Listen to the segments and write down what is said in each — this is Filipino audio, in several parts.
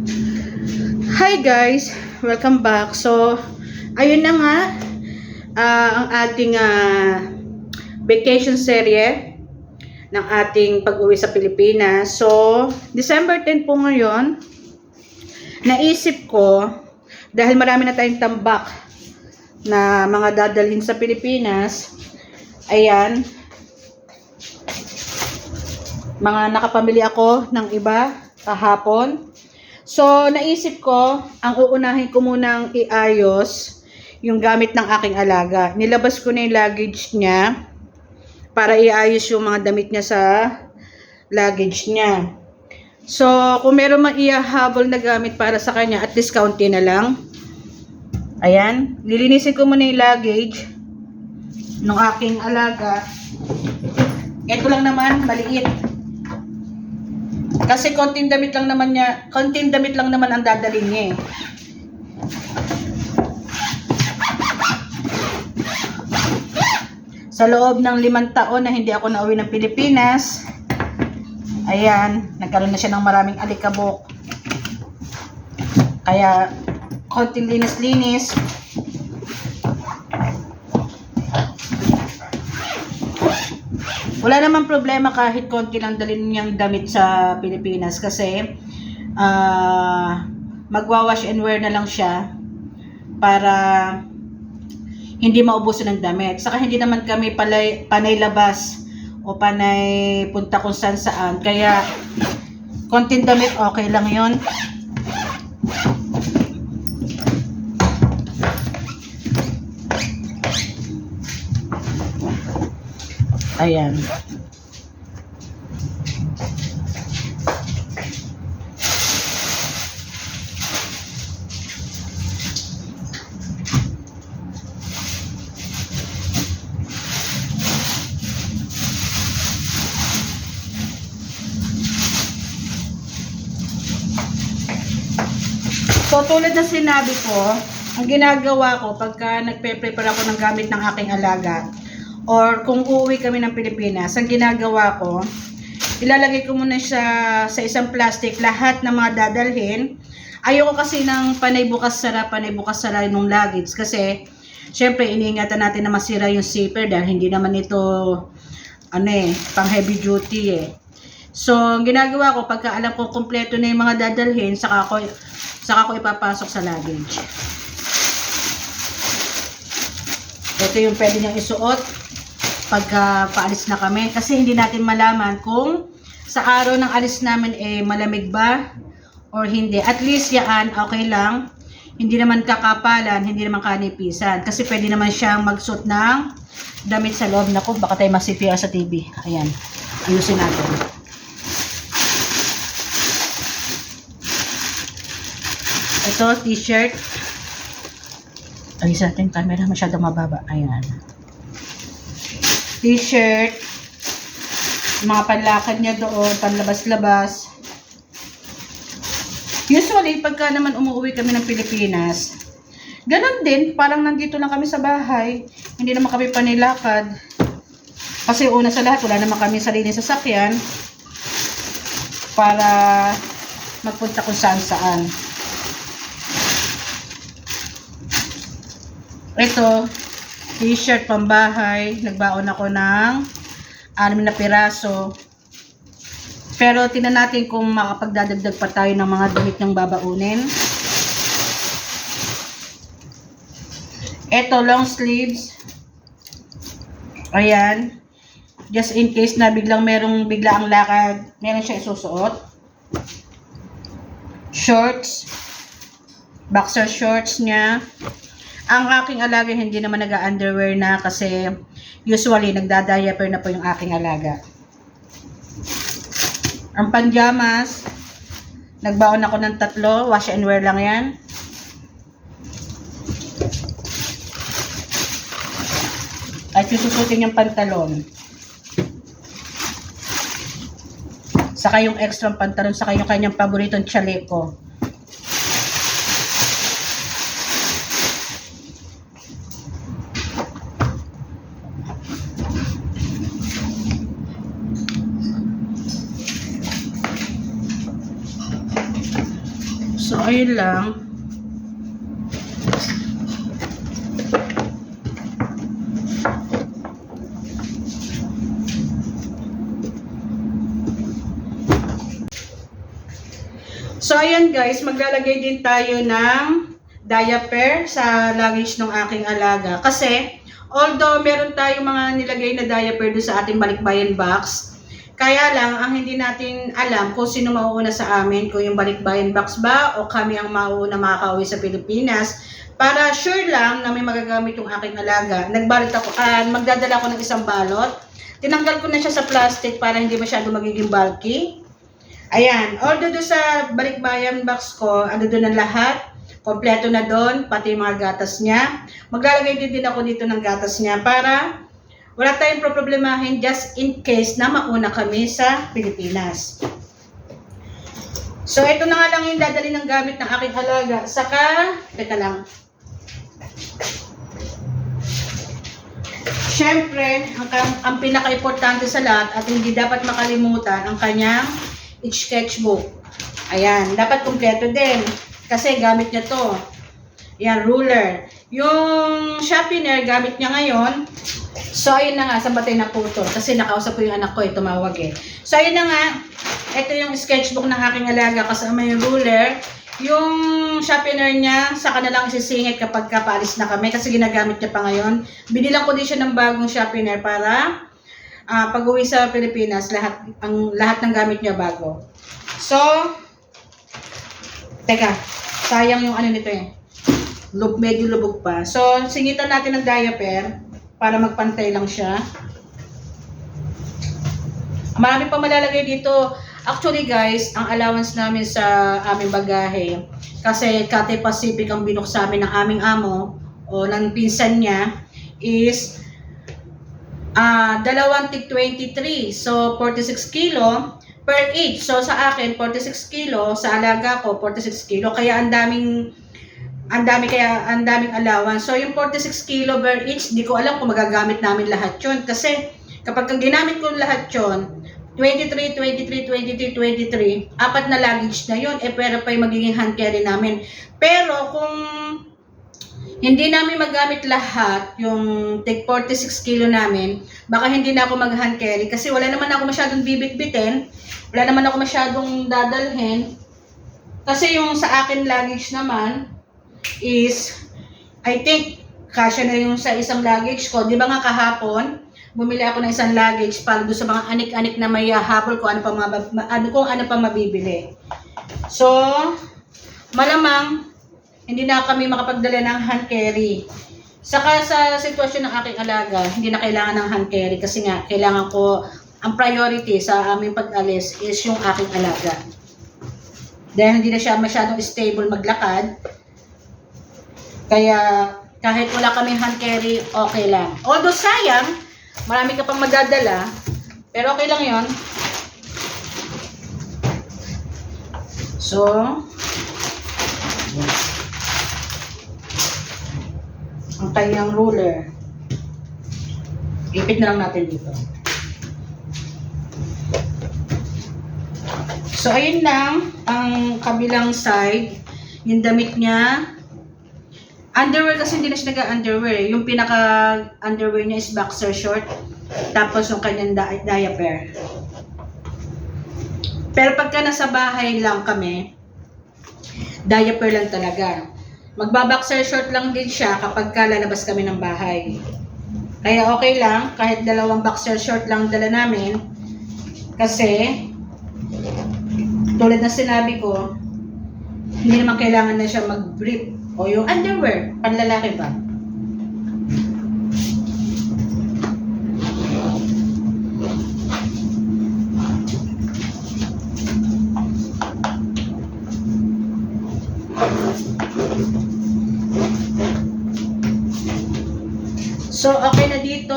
Hi guys! Welcome back. So, ayun na nga ah, ang ating ah, vacation serye ng ating pag-uwi sa Pilipinas. So, December 10 po ngayon, naisip ko, dahil marami na tayong tambak na mga dadalhin sa Pilipinas, ayan, mga nakapamili ako ng iba kahapon. So, naisip ko, ang uunahin ko munang iayos yung gamit ng aking alaga. Nilabas ko na yung luggage niya para iayos yung mga damit niya sa luggage niya. So, kung meron mang ihahabol na gamit para sa kanya, at least kaunti na lang. Ayan. Lilinisin ko muna yung luggage ng aking alaga. Ito lang naman, maliit. Kasi konting damit lang naman niya, konting damit lang naman ang dadalhin niya eh. Sa loob ng limang taon na hindi ako nauwi ng Pilipinas, ayan, nagkaroon na siya ng maraming alikabok. Kaya, konting linis-linis. Wala namang problema kahit konti lang dalhin niyang damit sa Pilipinas kasi ah magwa-wash and wear na lang siya para hindi maubusan ng damit. Saka hindi naman kami palay, panay labas o panay punta kung saan saan. Kaya konting damit okay lang yon Ayan. So, tulad na sinabi ko, ang ginagawa ko pagka nagpe-prepare ako ng gamit ng aking alaga, or kung uuwi kami ng Pilipinas, ang ginagawa ko, ilalagay ko muna siya sa isang plastic lahat ng mga dadalhin. Ayoko kasi ng panay bukas sara, panay bukas sara nung luggage kasi syempre iniingatan natin na masira yung zipper dahil hindi naman ito ano eh, pang heavy duty eh. So, ang ginagawa ko, pagka alam ko kompleto na yung mga dadalhin, saka ko, saka ko ipapasok sa luggage. Ito yung pwede niyang isuot paalis na kami. Kasi hindi natin malaman kung sa araw ng alis namin eh malamig ba or hindi. At least yan, okay lang. Hindi naman kakapalan, hindi naman kanipisan. Kasi pwede naman siyang magsuot ng damit sa loob. Naku, baka tayo masipira sa TV. Ayan. Ayusin natin. Ito, t-shirt. Ayusin natin camera. Masyadong mababa. Ayan. T-shirt. Mga panlakad niya doon. Panlabas-labas. Usually, pagka naman umuwi kami ng Pilipinas, ganun din, parang nandito lang kami sa bahay. Hindi naman kami panilakad. Kasi una sa lahat, wala naman kami sarili sasakyan para magpunta kung saan saan. Ito, t-shirt pambahay. Nagbaon ako ng anim na piraso. Pero tingnan natin kung makapagdadagdag pa tayo ng mga damit ng babaunin. Ito, long sleeves. Ayan. Just in case na biglang merong bigla ang lakad, meron siya isusuot. Shorts. Boxer shorts niya. Ang aking alaga hindi naman nag-underwear na kasi usually nagda-diaper na po yung aking alaga. Ang panjamas, nagbaon ako ng tatlo, wash and wear lang yan. At yung susutin yung pantalon. Saka yung extra pantalon, saka yung kanyang paboritong chaleco. So, ayun lang. So, ayan guys, maglalagay din tayo ng diaper sa luggage ng aking alaga. Kasi, although meron tayong mga nilagay na diaper doon sa ating balikbayan box, kaya lang, ang hindi natin alam kung sino mauuna sa amin, kung yung balikbayan box ba o kami ang mauuna makakauwi sa Pilipinas. Para sure lang na may magagamit yung aking alaga, nagbalot ako, ah, magdadala ako ng isang balot. Tinanggal ko na siya sa plastic para hindi masyado magiging bulky. Ayan, although doon sa balikbayan box ko, ano doon ang lahat, kompleto na doon, pati mga gatas niya. Maglalagay din din ako dito ng gatas niya para wala tayong problemahin just in case na mauna kami sa Pilipinas. So, ito na nga lang yung dadali ng gamit ng aking halaga. Saka, teka lang. Siyempre, ang, ang pinaka-importante sa lahat at hindi dapat makalimutan ang kanyang sketchbook. Ayan, dapat kumpleto din. Kasi gamit niya to. Ayan, ruler. Yung sharpener, gamit niya ngayon. So, ayun na nga, sa batay na putol. Kasi nakausap ko yung anak ko, eh, tumawag eh. So, ayun na nga, ito yung sketchbook ng aking alaga kasama yung ruler. Yung sharpener niya, saka na lang isisingit kapag kapalis na kami kasi ginagamit niya pa ngayon. Binilang ko din siya ng bagong sharpener para ah, pag-uwi sa Pilipinas, lahat ang lahat ng gamit niya bago. So, teka, sayang yung ano nito eh. Lub, medyo lubog pa. So, singitan natin ng diaper para magpantay lang siya. Marami pa malalagay dito. Actually guys, ang allowance namin sa aming bagahe, kasi Cathay Pacific ang binok sa ng aming amo o ng pinsan niya is ah dalawang tig 23. So, 46 kilo per each. So, sa akin, 46 kilo. Sa alaga ko, 46 kilo. Kaya ang daming ang dami kaya ang daming allowance. So, yung 46 kilo per each, di ko alam kung magagamit namin lahat yun. Kasi, kapag ginamit ko lahat yun, 23, 23, 23, 23, apat na luggage na yun, eh pero pa yung magiging hand carry namin. Pero kung hindi namin magamit lahat, yung take 46 kilo namin, baka hindi na ako mag-hand carry kasi wala naman ako masyadong bibit-bitin, wala naman ako masyadong dadalhin. Kasi yung sa akin luggage naman is, I think, kasya na yung sa isang luggage ko. Di ba nga kahapon, bumili ako ng isang luggage para doon sa mga anik-anik na may habol ko ano pa mabab- ma- ano kung ano pa mabibili. So, malamang hindi na kami makapagdala ng hand carry. Saka sa sitwasyon ng aking alaga, hindi na kailangan ng hand carry kasi nga kailangan ko ang priority sa aming pag-alis is yung aking alaga. Dahil hindi na siya masyadong stable maglakad, kaya kahit wala kaming hand carry, okay lang. Although sayang, marami ka pang madadala, pero okay lang yon. So, ang kanyang ruler. Ipit na lang natin dito. So, ayun lang ang kabilang side. Yung damit niya. Underwear kasi hindi na siya nag-underwear. eh. Yung pinaka-underwear niya is boxer short. Tapos yung kanyang di- diaper. Pero pagka nasa bahay lang kami, diaper lang talaga. Magbaboxer short lang din siya kapag ka lalabas kami ng bahay. Kaya okay lang, kahit dalawang boxer short lang dala namin. Kasi, tulad na sinabi ko, hindi naman kailangan na siya mag-brief o yung underwear, panlalaki ba? So, okay na dito,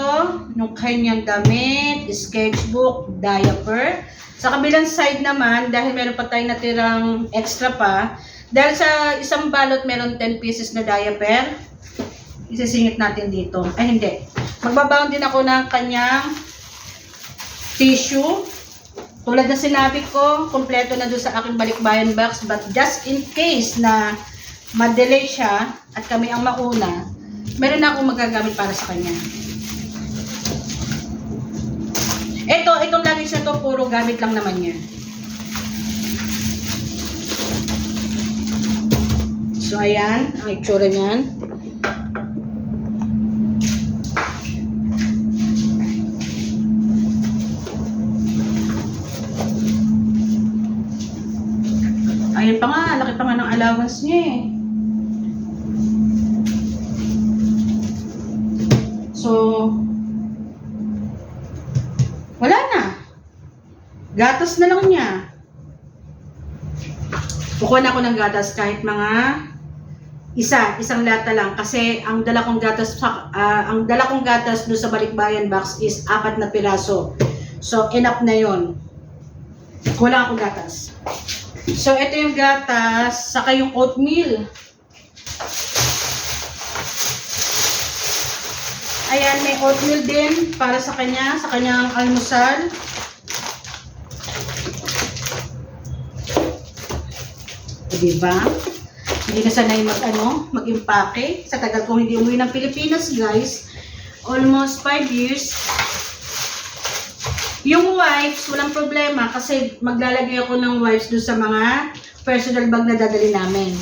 yung kanyang damit, sketchbook, diaper. Sa kabilang side naman, dahil meron pa tayong natirang extra pa, dahil sa isang balot meron 10 pieces na diaper, isisingit natin dito. Ay, hindi. Magbabaon din ako ng kanyang tissue. Tulad na sinabi ko, kompleto na doon sa aking balikbayan box. But just in case na madelay siya at kami ang mauna, meron na akong magagamit para sa kanya. Ito, itong luggage na to, puro gamit lang naman niya. So, ayan, ang itsura niyan. Ayun pa nga, laki pa nga ng allowance niya eh. So, wala na. Gatas na lang niya. Kukuha na ako ng gatas kahit mga isa, isang lata lang kasi ang dala kong gatas ah, ang dala kong gatas do sa balikbayan box is apat na piraso. So enough na 'yon. Wala akong gatas. So ito yung gatas, saka yung oatmeal. Ayan, may oatmeal din para sa kanya, sa kanyang almusal. Diba? Hindi na sanay mag, ano, mag-impake. Sa tagal kong hindi umuwi ng Pilipinas, guys. Almost 5 years. Yung wipes, walang problema kasi maglalagay ako ng wipes doon sa mga personal bag na dadali namin.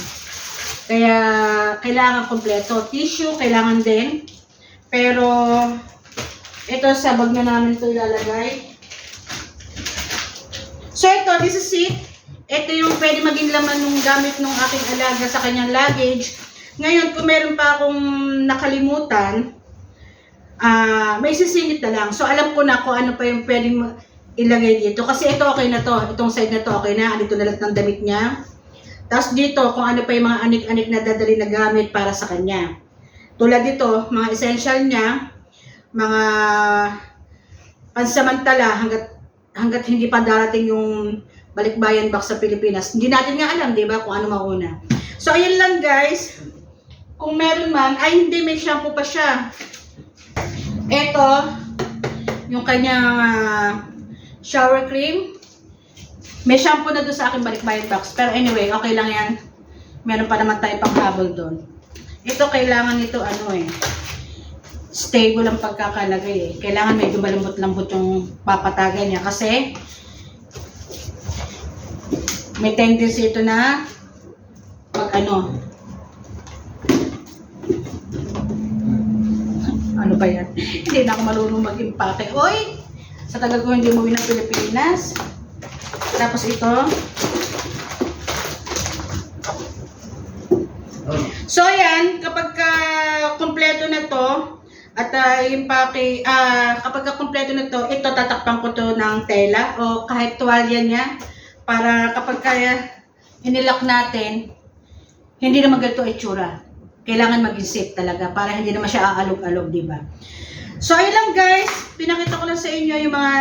Kaya, kailangan kompleto. Tissue, kailangan din. Pero, ito sa bag na namin ito ilalagay. So, ito, this is it. Ito yung pwede maging laman ng gamit ng aking alaga sa kanyang luggage. Ngayon, kung meron pa akong nakalimutan, ah may sisingit na lang. So, alam ko na kung ano pa yung pwedeng ilagay dito. Kasi ito okay na to. Itong side na to okay na. Dito na lahat ng damit niya. Tapos dito, kung ano pa yung mga anik-anik na dadali na gamit para sa kanya. Tulad dito, mga essential niya, mga pansamantala hanggat hanggat hindi pa darating yung balikbayan box sa Pilipinas. Hindi natin nga alam, di ba, kung ano mauna. So, ayun lang guys. Kung meron man, ay hindi, may shampoo pa siya. Ito, yung kanyang ah, shower cream. May shampoo na doon sa aking balikbayan box. Pero anyway, okay lang yan. Meron pa naman tayo panghabol doon. Ito, kailangan nito, ano eh, stable ang pagkakalagay eh. Kailangan medyo malambot-lambot yung papatagan niya kasi may tendency ito na pag ano ano ba yan? hindi na ako marunong mag-impake. Oy! Sa tagal ko hindi umuwi ng Pilipinas. Tapos ito. So yan, kapag ka kompleto na to, at uh, yung paki, ah kapag ka kompleto na to, ito tatakpan ko to ng tela o kahit tuwalya niya para kapag kaya inilak natin, hindi naman ganito itsura. Kailangan maging safe talaga para hindi naman siya aalog-alog, di ba? So, ayun lang guys. Pinakita ko lang sa inyo yung mga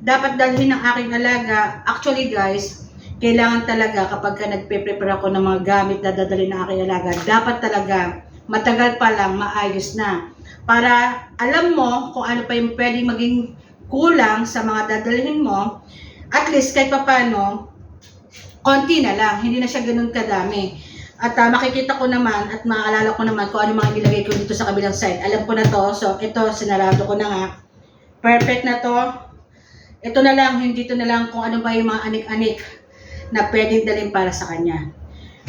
dapat dalhin ng aking alaga. Actually guys, kailangan talaga kapag ka nagpe-prepare ako ng mga gamit na dadalhin ng aking alaga, dapat talaga matagal pa lang maayos na. Para alam mo kung ano pa yung pwedeng maging kulang sa mga dadalhin mo, at least kahit papano, konti na lang, hindi na siya ganun kadami. At ah, makikita ko naman at maaalala ko naman kung ano mga ilagay ko dito sa kabilang side. Alam ko na to. So, ito, sinarado ko na nga. Perfect na to. Ito na lang, hindi dito na lang kung ano ba yung mga anik-anik na pwedeng dalhin para sa kanya.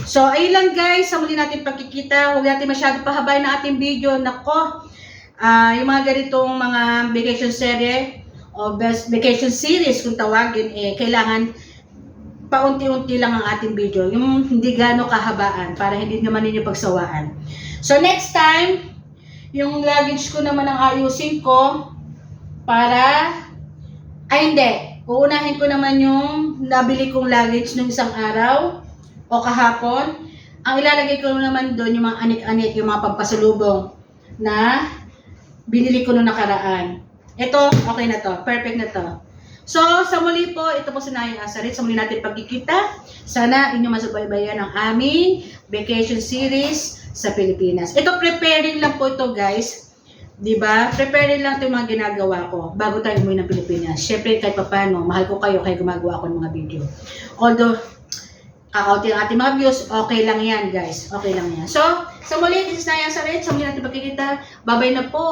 So, ayun lang guys. Sa muli natin pagkikita. Huwag natin masyado pahabayin ang ating video. Nako, ah yung mga ganitong mga vacation series o best vacation series kung tawagin, eh, kailangan paunti-unti lang ang ating video. Yung hindi gano'ng kahabaan para hindi naman ninyo pagsawaan. So next time, yung luggage ko naman ang ayusin ko para, ay hindi, uunahin ko naman yung nabili kong luggage nung isang araw o kahapon. Ang ilalagay ko naman doon yung mga anik-anik, yung mga pampasalubong na binili ko nung nakaraan. Ito, okay na to. Perfect na to. So, sa muli po, ito po si Nayang Asarit. Sa muli natin pagkikita. Sana inyo masubaybayan ang aming vacation series sa Pilipinas. Ito, preparing lang po ito, guys. Di ba? Prepare lang ito yung mga ginagawa ko bago tayo umuwi ng Pilipinas. Siyempre, kahit pa paano, mahal ko kayo kaya gumagawa ko ng mga video. Although, kakaunti ang ating mga views, okay lang yan, guys. Okay lang yan. So, sa muli, this is Naya Sarit. Sa muli natin pagkikita. Bye-bye na po.